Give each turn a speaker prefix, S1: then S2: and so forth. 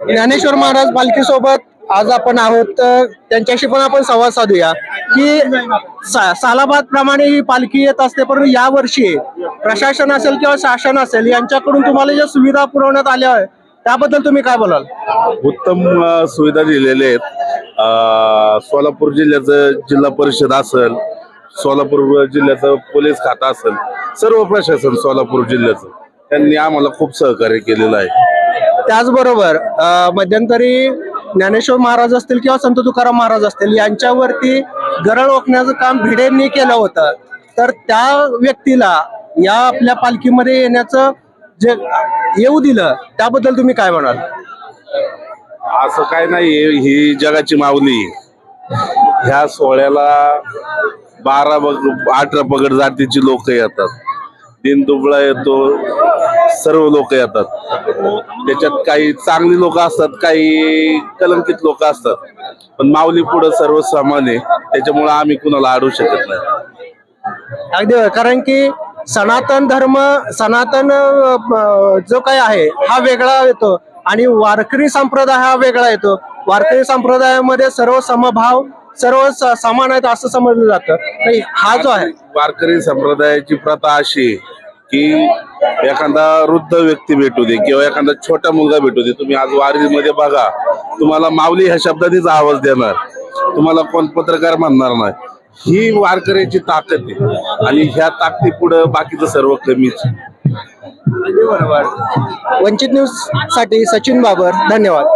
S1: ज्ञानेश्वर महाराज पालखी सोबत आज आपण आहोत. तर त्यांच्याशी पण आपण संवाद साधूया. की सा- सालाबाद प्रमाणे ही पालखी येत असते परंतु या वर्षी प्रशासन असेल किंवा शासन असेल यांच्याकडून तुम्हाला ज्या सुविधा पुरवण्यात आल्या आहेत त्याबद्दल तुम्ही काय बोलाल?
S2: उत्तम सुविधा दिलेल्या आहेत. सोलापूर जिल्ह्याचं जिल्हा परिषद असेल सोलापूर जिल्ह्याचं पोलीस खातं असेल सर्व प्रशासन सोलापूर जिल्ह्याचं. त्यांनी आम्हाला खूप सहकार्य केलेलं आहे.
S1: त्याचबरोबर मध्यंतरी ज्ञानेश्वर महाराज असतील किंवा संत तुकाराम महाराज असतील यांच्यावरती गरळ ओकण्याचं काम भिडेंनी केलं होतं. तर त्या व्यक्तीला या आपल्या पालखीमध्ये येण्याचं जे येऊ दिलं त्याबद्दल तुम्ही काय म्हणाल?
S2: असं काय नाही ही जगाची माऊली. ह्या सोहळ्याला बारा बग अठरा पगड जातीची लोक येतात. दिन दुबळा येतो सर्व लोक येतात. त्याच्यात काही चांगली लोक असतात काही कलंकित लोक असतात. पण माऊली पुढं सर्व समान आहे. त्याच्यामुळे आम्ही कुणाला अडू शकत नाही.
S1: अगदी. कारण की सनातन धर्म सनातन जो काही आहे हा वेगळा येतो. आणि वारकरी संप्रदाय हा वेगळा येतो. वारकरी संप्रदायामध्ये सर्व समभाव सर्व समान आहेत असं समजलं जातं. हा जो आहे
S2: वारकरी संप्रदायाची प्रथा अशी की एखादा वृद्ध व्यक्ती भेटू दे किंवा एखादा छोटा मुलगा भेटू दे तुम्ही आज वारीमध्ये बघा तुम्हाला माऊली ह्या शब्दानेच आवाज देणार. तुम्हाला कोण पत्रकार म्हणणार नाही. ही वारकऱ्याची ताकद आहे. आणि ह्या ताकदी पुढे बाकीचं सर्व कमीच.
S1: वंचित न्यूजसाठी सचिन बाबर धन्यवाद.